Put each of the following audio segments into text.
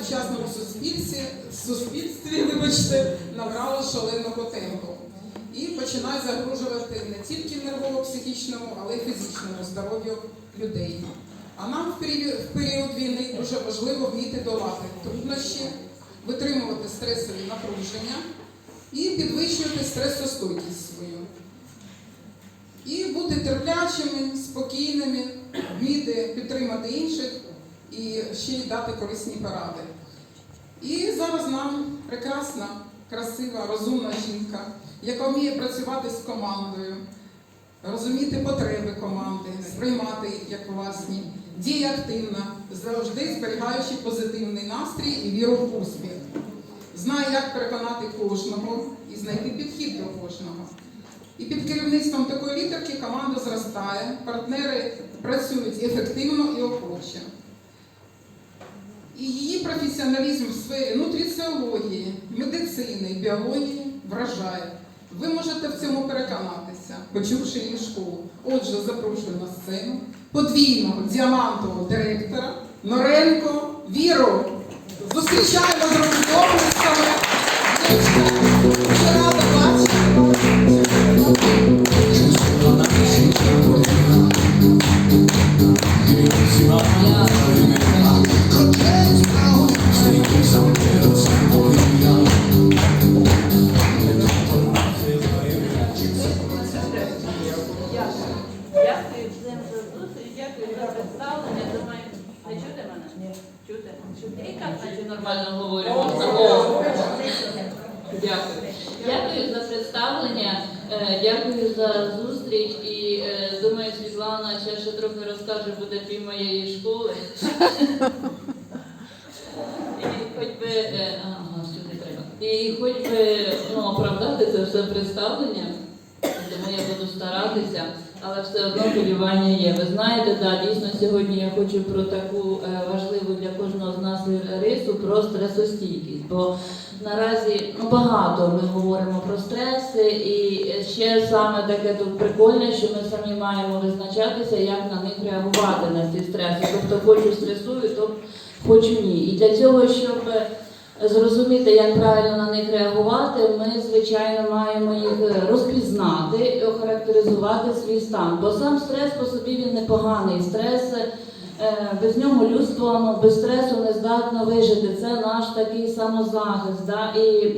в сучасному суспільстві, суспільстві вибачте, набрало шаленого темпу і починає загрожувати не тільки нервово-психічному, але й фізичному здоров'ю людей. А нам в період, в період війни дуже важливо вміти долати труднощі, витримувати стресові напруження і підвищувати стресостойкість свою. І бути терплячими, спокійними, вміти підтримати інших і ще й дати корисні поради. І зараз нам прекрасна, красива, розумна жінка, яка вміє працювати з командою, розуміти потреби команди, сприймати їх як власні, діє активна, завжди зберігаючи позитивний настрій і віру в успіх. Знає, як переконати кожного і знайти підхід до кожного. І під керівництвом такої лідерки команда зростає, партнери працюють ефективно і охоче. І її професіоналізм в сфері нутриціології, медицини, біології вражає. Ви можете в цьому переконатися, почувши її школу. Отже, запрошую на сцену подвійного діамантового директора Норенко Віру. Зустрічаємо з оплесками. Наче нормально говоримо. Дякую. Дякую за представлення, е, дякую за зустріч і е, думаю, Світлана ще, ще трохи розкаже, буде пів моєї школи. І хоч би, е, ага, сюди треба. І хоч би ну, оправдати це все представлення, тому я буду старатися, але все одно хвилювання є. Ви знаєте, да, дійсно сьогодні я хочу про таку е, важливу для кожного з нас рису про стресостійкість. Бо наразі ну, багато ми говоримо про стреси, і ще саме таке тут прикольне, що ми самі маємо визначатися, як на них реагувати на ці стреси. Тобто хочу стресую, то хочу ні. І для цього, щоб зрозуміти, як правильно на них реагувати, ми, звичайно, маємо їх розпізнати і охарактеризувати свій стан. Бо сам стрес по собі він непоганий. Стрес е, без нього людство ну, без стресу не здатно вижити. Це наш такий самозахист. Да? І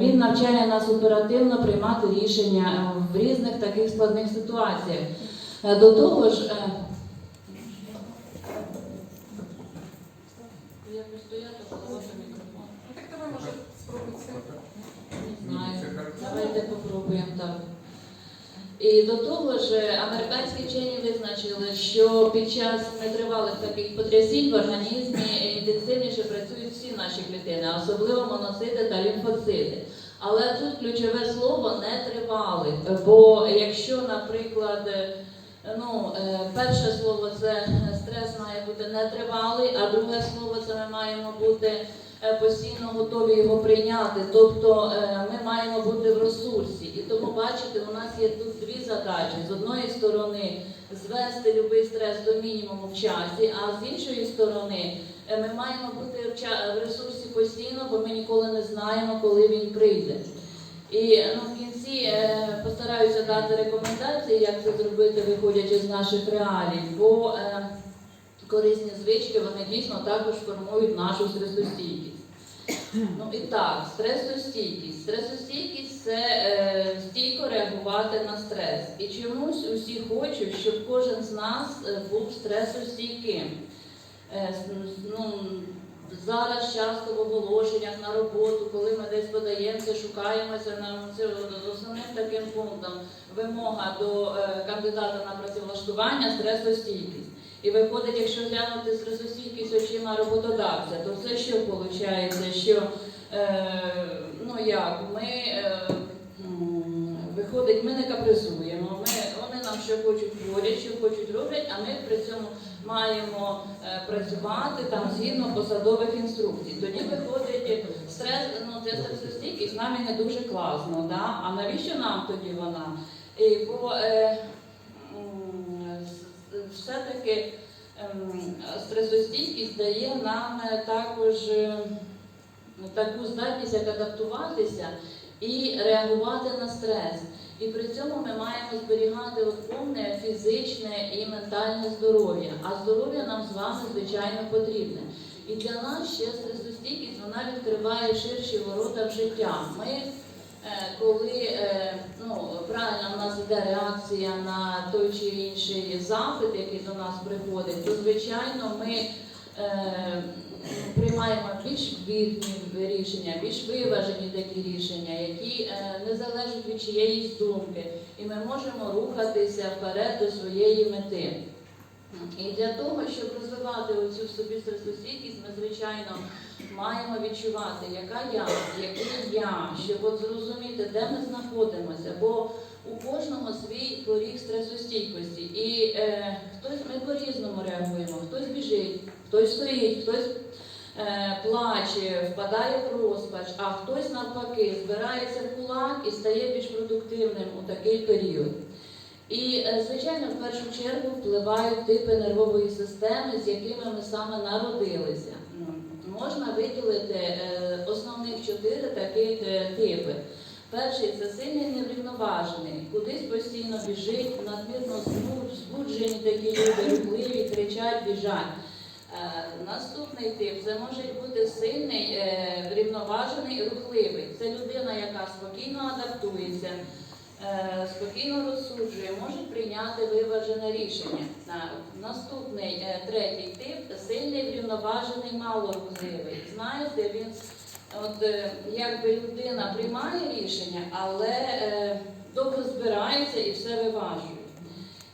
він навчає нас оперативно приймати рішення е, в різних таких складних ситуаціях. Е, До того ж, е, я постояти, голова мікрофон. Ну, Так давай, може, спробуйте. Не знаю. Давайте попробуємо так. І до того ж, е, американські вчені визначили, що під час нетривалих таких потрясінь в організмі інтенсивніше працюють всі наші клітини, особливо моноцити та лімфоцити. Але тут ключове слово нетривалих. Бо якщо, наприклад, е, ну, е, перше слово це стрес має бути нетривалий, а друге слово це ми маємо бути постійно готові його прийняти. Тобто е, ми маємо бути в ресурсі. І тому бачите, у нас є тут дві задачі: з одної сторони звести будь-який стрес до мінімуму в часі, а з іншої сторони е, ми маємо бути в ресурсі постійно, бо ми ніколи не знаємо, коли він прийде. І ну, в кінці е, постараюся дати рекомендації, як це зробити, виходячи з наших реалій, бо е, корисні звички вони дійсно також формують нашу стресостійкість. Ну і так, стресостійкість. Стресостійкість це е, стійко реагувати на стрес. І чомусь усі хочуть, щоб кожен з нас е, був стресостійким. Е, ну, зараз часто в оголошеннях на роботу, коли ми десь подаємося, шукаємося нам основним таким пунктом вимога до е, кандидата на працевлаштування стресостійкість. І виходить, якщо глянути стресостійкість очима роботодавця, то це що виходить, що е, ну як ми е, виходить, ми не капризуємо, ми, вони нам що хочуть говорять, що хочуть роблять, а ми при цьому маємо е, працювати там згідно посадових інструкцій. Тоді виходить стрес, ну це стресостійкість нам і не дуже класно. Да? А навіщо нам тоді вона? І, бо е, все-таки ем, стресостійкість дає нам також е, таку здатність як адаптуватися і реагувати на стрес. І при цьому ми маємо зберігати повне фізичне і ментальне здоров'я. А здоров'я нам з вами звичайно потрібне. І для нас ще стресостійкість вона відкриває ширші ворота в життя. Ми, коли е, ну, правильно в нас йде реакція на той чи інший запит, який до нас приходить, то звичайно ми е, приймаємо більш вірні рішення, більш виважені такі рішення, які е, не залежать від чиєїсь думки, і ми можемо рухатися вперед до своєї мети. І для того, щоб розвивати оцю собі стресостійкість, ми, звичайно, маємо відчувати, яка я, який я, щоб от зрозуміти, де ми знаходимося, бо у кожного свій поріг стресостійкості. І е, хтось ми по-різному реагуємо, хтось біжить, хтось стоїть, хтось е, плаче, впадає в розпач, а хтось навпаки збирається в кулак і стає більш продуктивним у такий період. І, е, звичайно, в першу чергу впливають типи нервової системи, з якими ми саме народилися. Можна виділити е, основних чотири таких е, типи. Перший це сильний неврівноважений, кудись постійно біжить, надмірно збуджені такі люди, рухливі, кричать, біжать. Наступний тип це може бути сильний, врівноважений і рухливий. Це людина, яка спокійно адаптується, спокійно розсуджує, може прийняти виважене рішення. Наступний е, третій тип сильний, врівноважений, малорухливий. Знаєте, він от е, якби людина приймає рішення, але е, довго збирається і все виважує.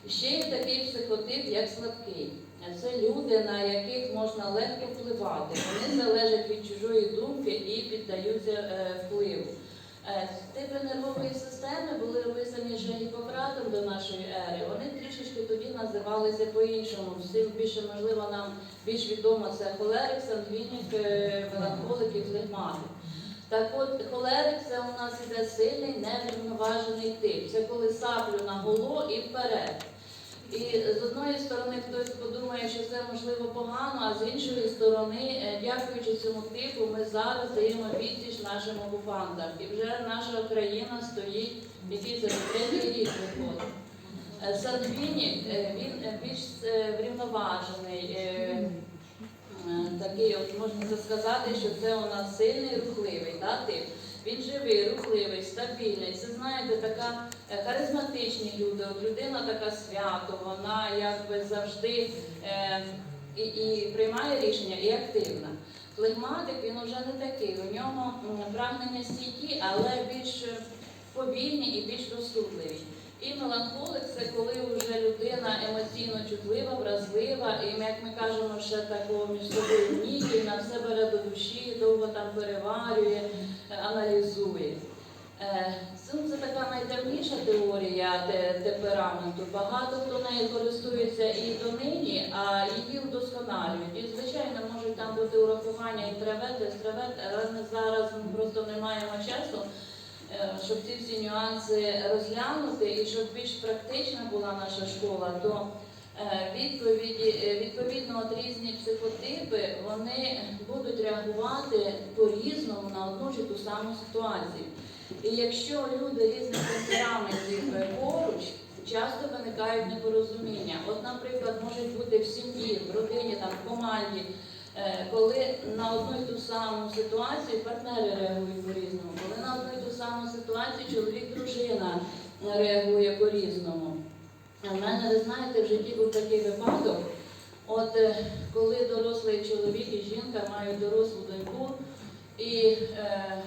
Ще є такий психотип, як слабкий. Це люди, на яких можна легко впливати. Вони залежать від чужої думки і піддаються е, впливу. Е, Типи нервової системи були описані ще Гіппократом до нашої ери. Вони трішечки тоді називалися по-іншому. Всім більше можливо нам більш відомо це холерик, сангвінік, е, меланхолик і флегматик. Так от холерик це у нас іде сильний, неврівноважений тип. Це коли саплю на голо і вперед. І з одної сторони хтось подумає, що це можливо погано, а з іншої сторони, е, дякуючи цьому типу, ми зараз даємо відсіч нашим окупантам. І вже наша країна стоїть, який це третій рік виходить. Е, Садвіні е, він більш врівноважений. Такий, от можна сказати, що це у нас сильний, рухливий да, тип. Він живий, рухливий, стабільний. Це знаєте, така е, харизматичні люди. От людина така свято, вона якби завжди е, і, і приймає рішення, і активна. Флегматик він вже не такий. У нього прагнення стійкі, але більш повільні і більш розсудливі. І меланхолик це коли вже людина емоційно чутлива, вразлива, і як ми кажемо, ще такого між собою нікільна, все бере до душі, довго там переварює, е, аналізує. Е, Це, така найдавніша теорія темпераменту. Багато хто нею користується і донині, а її вдосконалюють. І, звичайно, можуть там бути урахування інтроверт, екстраверт, але ми зараз просто не маємо часу щоб ці всі нюанси розглянути і щоб більш практична була наша школа, то е, відповіді, е, відповідно от різні психотипи вони будуть реагувати по-різному на одну чи ту саму ситуацію. І якщо люди різних темпераментів е, поруч, часто виникають непорозуміння. От, наприклад, можуть бути в сім'ї, в родині, там, в команді. Е, коли на одну і ту саму ситуацію партнери реагують по-різному, коли на одну і ту саму ситуацію чоловік, дружина реагує по-різному. У мене, ви знаєте, в житті був такий випадок. От е, коли дорослий чоловік і жінка мають дорослу доньку, і е,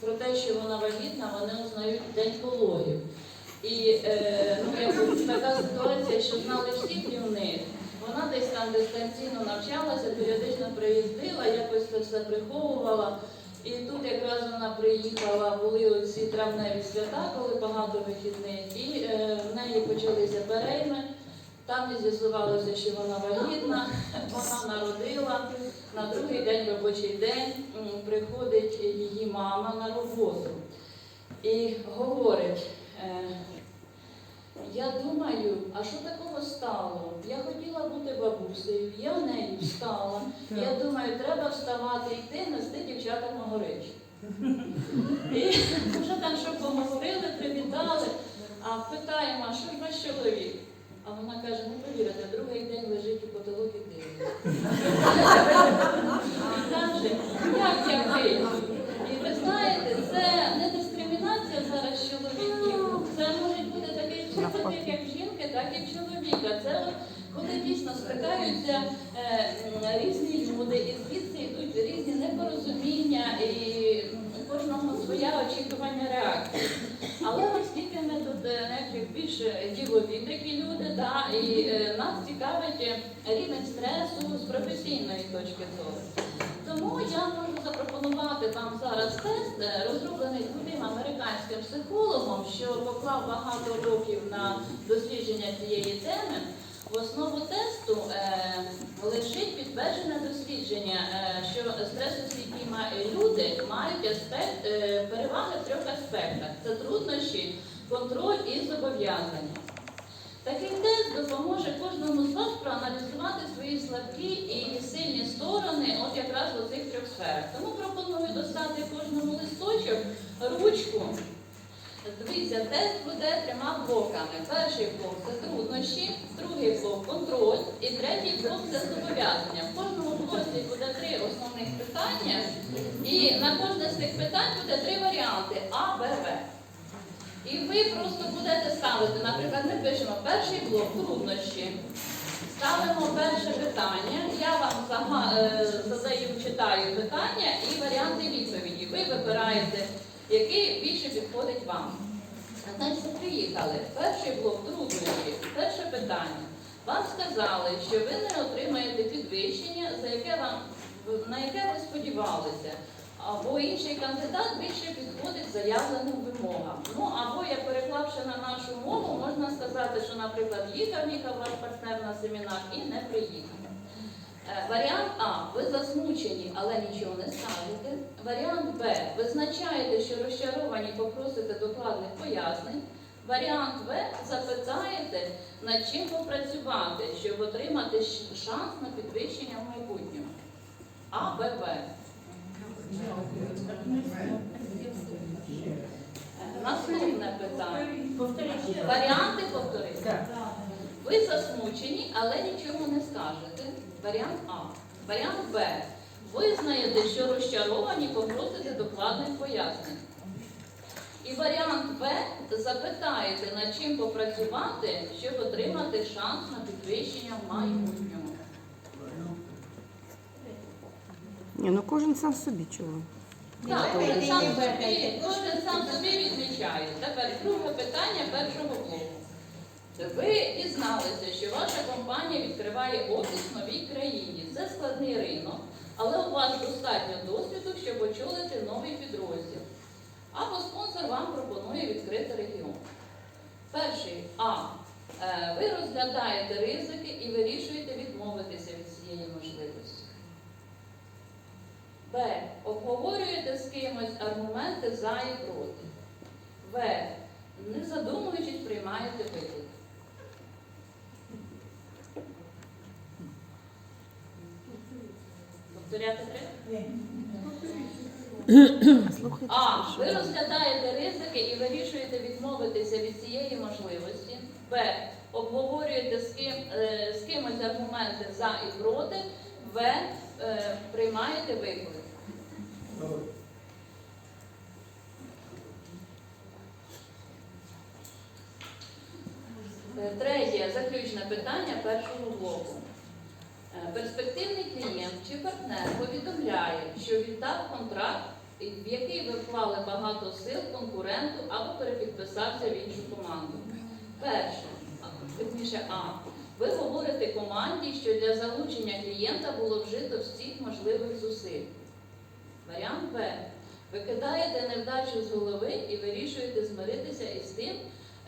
про те, що вона вагітна, вони узнають день пологів. І е, ну, якби така ситуація, що знали всі крім. Вона десь там дистанційно навчалася, періодично приїздила, якось це все приховувала. І тут якраз вона приїхала, були оці травневі свята, коли багато вихідних, і е, в неї почалися перейми. Там і з'ясувалося, що вона вагітна, вона народила. На другий день робочий день приходить її мама на роботу і говорить. е, Я думаю, а що такого стало? Я хотіла бути бабусею, я нею стала. Я думаю, треба вставати, йти, нести дівчатам огоречі. І вже там що поговорили, привітали, а питаємо, а що ж ваш чоловік? А вона каже, не повірите, другий день лежить у потолок і дивиться. І як я вийду? І ви знаєте, це не дискримінація зараз чоловіків. Це може бути як жінки, так і чоловіка. Це от коли дійсно стикаються е, різні люди, і звідси йдуть різні непорозуміння, і кожного своя очікування реакції. Але оскільки ми тут е, як більше ділові такі люди, да, і е, нас цікавить е, рівень стресу з професійної точки зору. Тому я можу запропонувати вам зараз тест, е, розроблений крутим американським психологом, що поклав багато років на дослідження цієї теми. В основу тесту е, лежить підтверджене дослідження, е, що стресостійкі люди мають аспект, е, переваги в трьох аспектах: це труднощі, контроль і зобов'язання. Такий тест допоможе кожному з вас проаналізувати свої слабкі і сильні сторони, от якраз у цих трьох сферах. Тому пропоную достати кожному листочок, ручку. Дивіться, тест буде трьома блоками. Перший блок це труднощі, другий блок контроль і третій блок це зобов'язання. В кожному блоці буде три основних питання, і на кожне з цих питань буде три варіанти А, Б, В. І ви просто будете ставити, наприклад, ми пишемо перший блок труднощі. Ставимо перше питання. Я вам е, задаю, читаю питання і варіанти відповіді. Ви вибираєте, який більше підходить вам. Значить, приїхали. Перший блок труднощі. Перше питання. Вам сказали, що ви не отримаєте підвищення, за яке вам на яке ви сподівалися. Або інший кандидат більше підходить заявленим вимогам. Ну або я переклавши на нашу мову, можна сказати, що, наприклад, їхав, їхав ваш партнер на семінар і не приїхав. Е, Варіант А. Ви засмучені, але нічого не скажете. Варіант Б. Ви значаєте, що розчаровані, попросите докладних пояснень. Варіант В. Запитаєте, над чим попрацювати, щоб отримати шанс на підвищення в майбутньому. А, Б, В. Е, Наступне питання. Варіанти повторити. Ви засмучені, але нічого не скажете. Варіант А. Варіант Б. Ви знаєте, що розчаровані, попросите докладних пояснень. І варіант В. Запитаєте, над чим попрацювати, щоб отримати шанс на підвищення в майбутньому. Ні, ну кожен сам собі чого. Так, кожен сам собі, кожен сам собі відмічає. Тепер друге питання першого блоку. Ви дізналися, що ваша компанія відкриває офіс в новій країні. Це складний ринок, але у вас достатньо досвіду, щоб очолити новий підрозділ. Або спонсор вам пропонує відкрити регіон. Перший А. Е, Ви розглядаєте ризики і вирішуєте відмовитися від цієї можливості. Б. Обговорюєте з кимось аргументи за і проти. В. Не задумуючись, приймаєте виклик. А. Ви розглядаєте ризики і вирішуєте відмовитися від цієї можливості. Б. Обговорюєте з, ким, е, з кимось аргументи за і проти. В. Е, приймаєте виклик. Е, Третє, заключне питання першого блоку. Е, Перспективний клієнт чи партнер повідомляє, що віддав контракт, в який ви вклали багато сил конкуренту або перепідписався в іншу команду. Перше, а, вірніше А. Ви говорите команді, що для залучення клієнта було вжито всіх можливих зусиль. Варіант Б. Ви кидаєте невдачу з голови і вирішуєте змиритися із тим,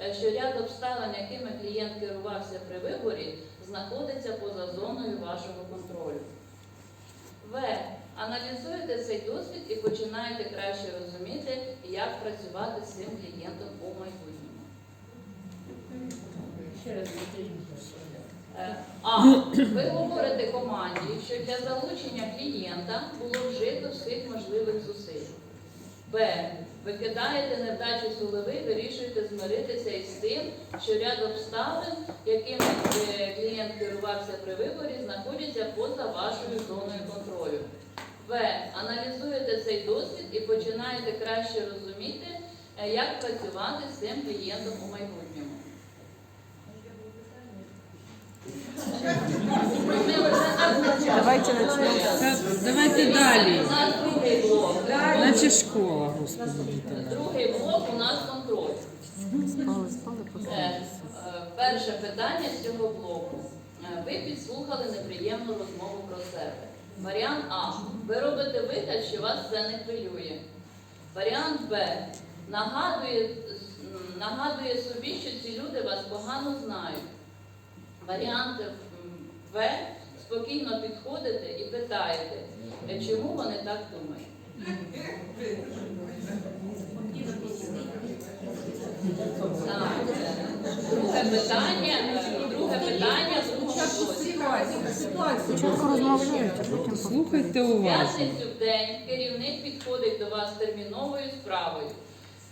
е, що ряд обставин, якими клієнт керувався при виборі, знаходиться поза зоною вашого контролю. В. Аналізуєте цей досвід і починаєте краще розуміти, як працювати з цим клієнтом у майбутньому. Е, А. Ви говорите команді, що для залучення клієнта було вжито всіх можливих зусиль. Б. Ви кидаєте невдачу з вирішуєте змиритися із тим, що ряд обставин, якими е, клієнт керувався при виборі, знаходяться поза вашою зоною контролю. В. Аналізуєте цей досвід і починаєте краще розуміти, е, як працювати з цим клієнтом у майбутньому. Ми вже так Давайте начнем. Так, давайте далі. У нас другий блок. Наче школа, господи. Другий блок у нас контроль. Спали, спали, Е, е, Перше питання з цього блоку. Е, Ви підслухали неприємну розмову про себе. Варіант А. Ви робите вигляд, що вас це не хвилює. Варіант Б. Нагадує, нагадує собі, що ці люди вас погано знають. Варіант м, В. Спокійно підходите і питаєте, «Е, чому вони так думають. Так. Друге питання, друге питання, потім Слухайте В уважно. п'ятницю в день керівник підходить до вас терміновою справою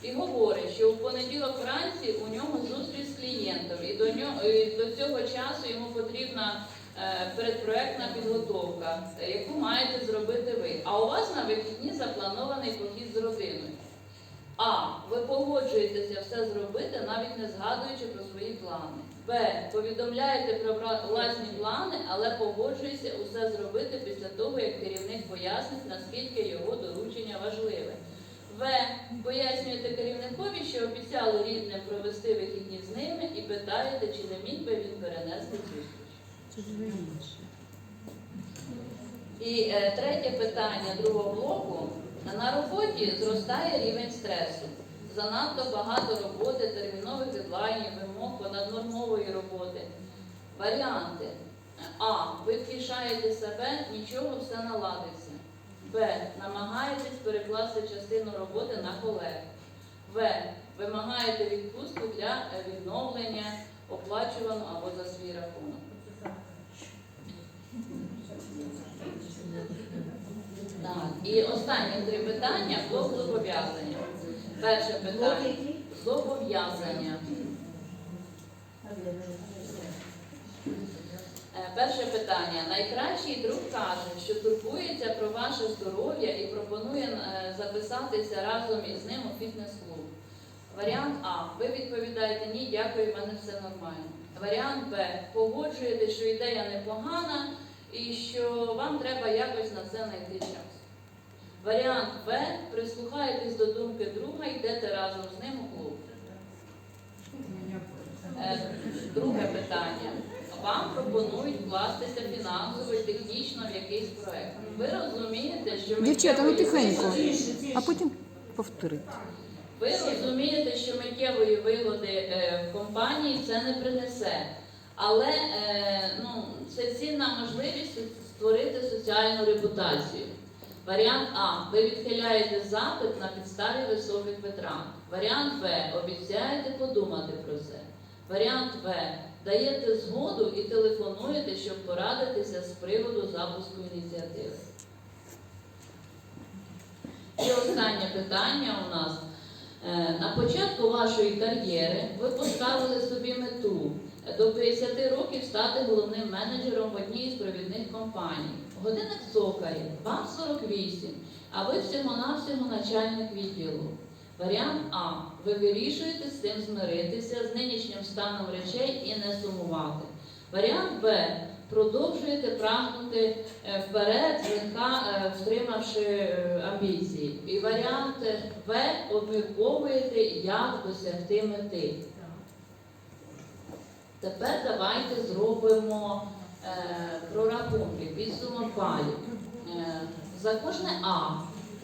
і говорить, що у понеділок вранці у нього зустріч з клієнтом, і до нього і до цього часу йому потрібна е, передпроектна підготовка, яку маєте зробити ви. А у вас на вихідні запланований похід з родиною. А. Ви погоджуєтеся все зробити, навіть не згадуючи про свої плани. Б. Повідомляєте про власні плани, але погоджуєтеся усе зробити після того, як керівник пояснить, наскільки його доручення важливе. В. Пояснюєте керівникові, що обіцяли рідним провести вихідні з ними і питаєте, чи не міг би він перенести зустріч. І е, третє питання другого блоку. На роботі зростає рівень стресу. Занадто багато роботи, термінових дедлайнів, вимог, понаднормової роботи. Варіанти. А. Ви втішаєте себе, нічого все наладиться. Б. Намагаєтесь перекласти частину роботи на колег. В. Вимагаєте відпустку для е, відновлення оплачувану або за свій рахунок. Так, і останні три питання блок зобов'язання. Перше питання зобов'язання. Е, Перше питання. Найкращий друг каже, що турбується про ваше здоров'я і пропонує е, записатися разом із ним у фітнес-клуб. Варіант А. Ви відповідаєте ні, дякую, в мене все нормально. Варіант Б. Погоджуєте, що ідея непогана і що вам треба якось на це знайти час. Варіант В. Прислухаєтесь до думки друга, йдете разом з ним у клуб. Е, Друге питання. Вам пропонують вкластися фінансово і технічно в якийсь проект. Ви розумієте, що Дівчата, ну тихенько. А потім повторити. ви розумієте, що миттєвої вигоди е, в компанії це не принесе. Але е, ну, це цінна можливість створити соціальну репутацію. Варіант А. Ви відхиляєте запит на підставі високих витрат. Варіант Б. Обіцяєте подумати про це. Варіант В. Даєте згоду і телефонуєте, щоб порадитися з приводу запуску ініціативи. І останнє питання у нас. Е, На початку вашої кар'єри ви поставили собі мету до 50 років стати головним менеджером в одній з провідних компаній. Годинник цокає, вам 48, а ви всього-навсього начальник відділу. Варіант А. Ви вирішуєте з цим змиритися з нинішнім станом речей і не сумувати. Варіант Б. Продовжуєте прагнути е, вперед, е, втримавши е, амбіції. І варіант В. Обмірковуєте, як досягти мети. Тепер давайте зробимо прорахунки, підсумок балів. За кожне А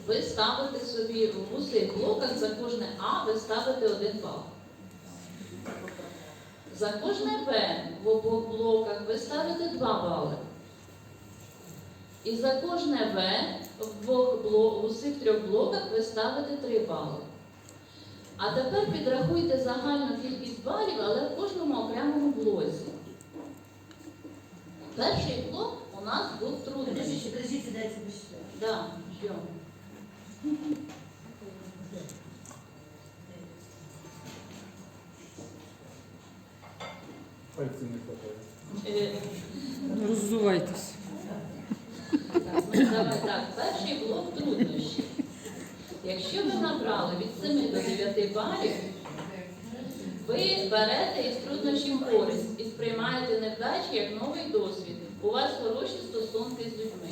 ви ставите собі в усіх блоках, за кожне А ви ставите один бал. За кожне Б в обох блоках ви ставите 2 бали. І за кожне В в, двох бло- в усіх трьох блоках ви ставите 3 бали. А тепер підрахуйте загальну кількість балів, але в кожному окремому блоці. Перший блок у нас був труднощі. Подождите, подождите, дайте посчитать. Да, ждем. Пальці не хватає. Роззувайтесь. Так, так. Перший блок труднощі. Якщо ви набрали від 7 до 9 балів, ви берете із труднощів користь і сприймаєте невдачі як новий досвід. У вас хороші стосунки з людьми.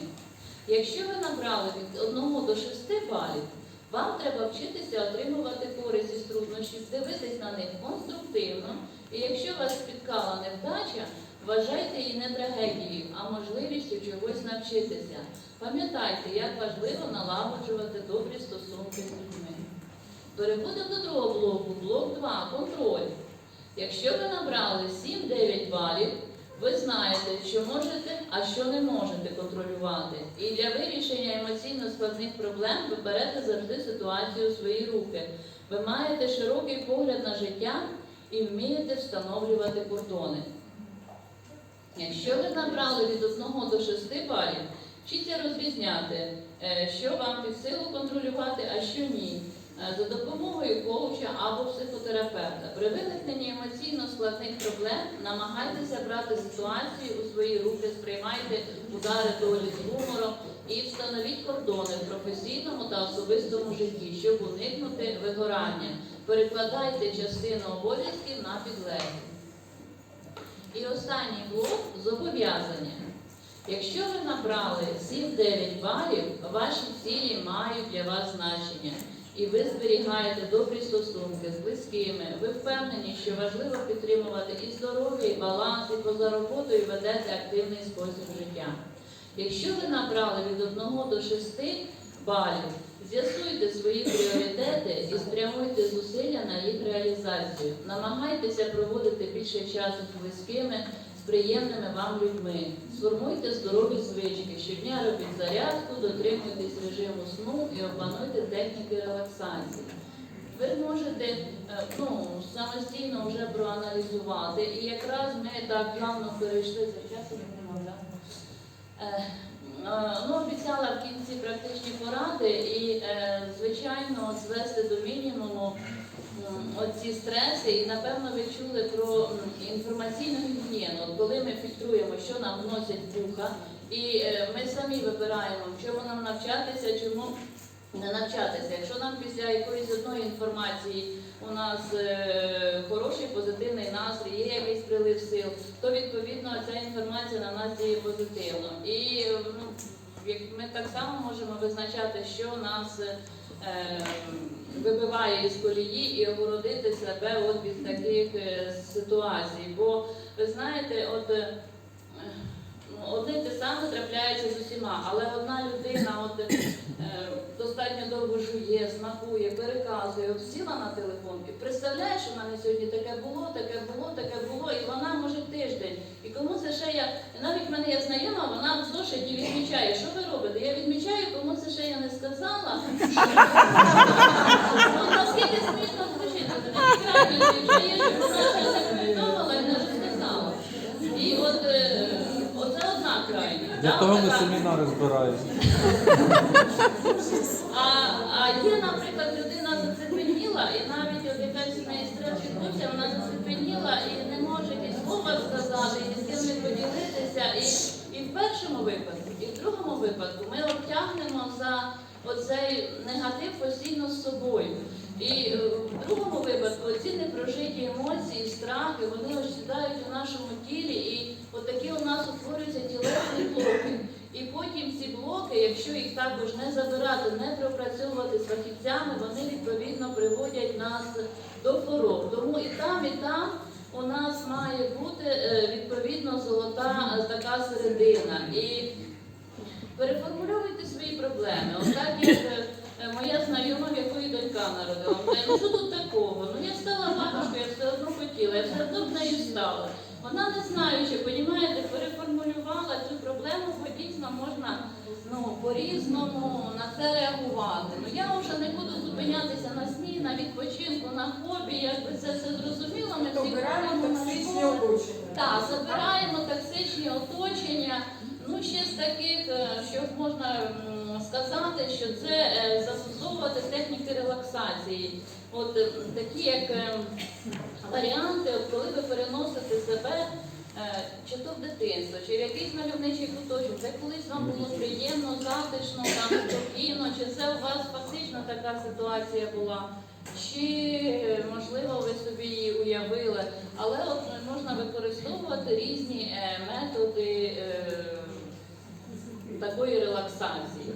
Якщо ви набрали від 1 до 6 балів, вам треба вчитися отримувати користь із труднощів, дивитись на них конструктивно. І якщо вас спіткала невдача, вважайте її не трагедією, а можливістю чогось навчитися. Пам'ятайте, як важливо налагоджувати добрі стосунки з людьми. Переходимо до другого блоку. Блок 2. Контроль. Якщо ви набрали 7-9 балів, ви знаєте, що можете, а що не можете контролювати. І для вирішення емоційно складних проблем ви берете завжди ситуацію у свої руки. Ви маєте широкий погляд на життя і вмієте встановлювати кордони. Якщо ви набрали від 1 до 6 балів, вчіться розрізняти, е, що вам під силу контролювати, а що ні. Е, За допомогою коуча або психотерапевта. При виникненні емоційно складних проблем намагайтеся брати ситуацію у свої руки, сприймайте удари долі з гумором і встановіть кордони в професійному та особистому житті, щоб уникнути вигорання. Перекладайте частину обов'язків на підлеглих. І останній блок зобов'язання. Якщо ви набрали 7-9 балів, ваші цілі мають для вас значення. І ви зберігаєте добрі стосунки з близькими. Ви впевнені, що важливо підтримувати і здоров'я, і баланс, і поза роботою ведете активний спосіб життя. Якщо ви набрали від 1 до 6 балів, з'ясуйте свої пріоритети і спрямуйте зусилля на їх реалізацію. Намагайтеся проводити більше часу з близькими, приємними вам людьми. Сформуйте здорові звички. Щодня робіть зарядку, дотримуйтесь режиму сну і опануйте техніки релаксації. Ви можете е, ну, самостійно вже проаналізувати. І якраз ми так плавно перейшли за часом. немає? Е, е, Ну, обіцяла в кінці практичні поради і, звичайно, звести до мінімуму оці стреси. І напевно ви чули про інформаційну гігієну. Коли ми фільтруємо, що нам вносять вуха, і е, ми самі вибираємо, чому нам навчатися, чому не навчатися. Якщо нам після якоїсь одної інформації у нас е, хороший позитивний настрій, є якийсь прилив сил, то відповідно ця інформація на нас діє позитивно. І ну, ми так само можемо визначати, що нас е, вибиває із колії і огородити себе от від таких е, ситуацій. Бо ви знаєте, от. Одне те саме трапляється з усіма, але одна людина от, е, достатньо довго жує, смакує, переказує, от сіла на телефон і представляє, що в мене сьогодні таке було, таке було, таке було, і вона може тиждень. І кому це ще я, навіть в мене є знайома, вона в зошиті відмічає, що ви робите? Я відмічаю, кому це ще я не сказала. Наскільки смішно звучить, вже є, що вона ще не повідомила і не розказала. І от е, оце одна крайність. Для того ми семінари збираємо. А, а є, наприклад, людина зацепеніла, і навіть от якась в неї стрес відбувся, вона зацепеніла і не може ні слова сказати, ні з ким не поділитися. І, і в першому випадку, і в другому випадку ми обтягнемо за оцей негатив постійно з собою. І е, в другому випадку ці непрожиті емоції, страхи, вони осідають у нашому тілі, і от такі у нас утворюються тілесні блоки. І потім ці якщо їх також не забирати, не пропрацьовувати з фахівцями, вони відповідно приводять нас до хвороб. Тому і там, і там у нас має бути е, відповідно золота е, така середина. І переформульовуйте свої проблеми. От так як е, моя знайома, в якої донька народила. Ну що тут такого? Ну я стала бабушкою, я все одно хотіла, я все одно в нею стала. Вона не знаючи, понімаєте, переформулювала цю проблему, бо дійсно можна ну, по-різному на це реагувати. Ну я вже не буду зупинятися. на сні, на відпочинку, на хобі, якби це все зрозуміло. Ми всі Обираємо токсичні оточення. Так, забираємо токсичні оточення. Ну, ще з таких, е, що можна сказати, що це е, застосовувати техніки релаксації. От е, такі як е, варіанти, коли ви переносите себе е, чи то в дитинство, чи в якийсь мальовничий куточок, де колись вам було приємно, затишно, там спокійно, чи це у вас фактично така ситуація була, чи можливо ви собі її уявили, але от можна використовувати різні методи такої релаксації.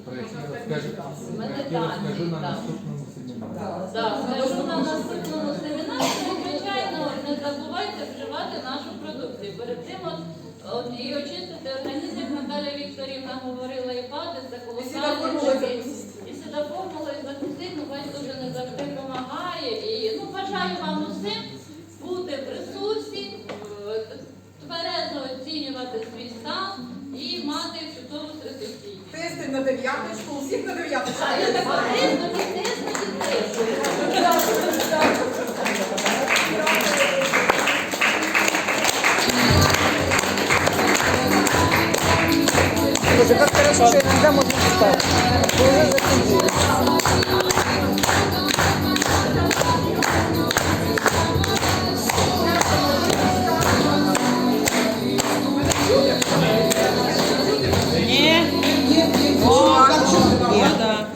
Медитації, розкажу на наступному. Так, скажу на наступному семінарі, звичайно, не забувайте вживати нашу продукцію. Перед тим от, от і очистити організм, як Наталя Вікторівна говорила, і пади, це колосальний такий- запустити. І запустити, ну бачите, вже не завжди допомагає. І ну, бажаю вам усім бути в ресурсі, е, тверезо оцінювати свій стан і мати чудову стресостійкість. Тести на дев'яточку, усіх на дев'яточку. Что иногда можно читать. Дівчата,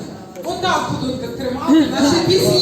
так, будуть тримати,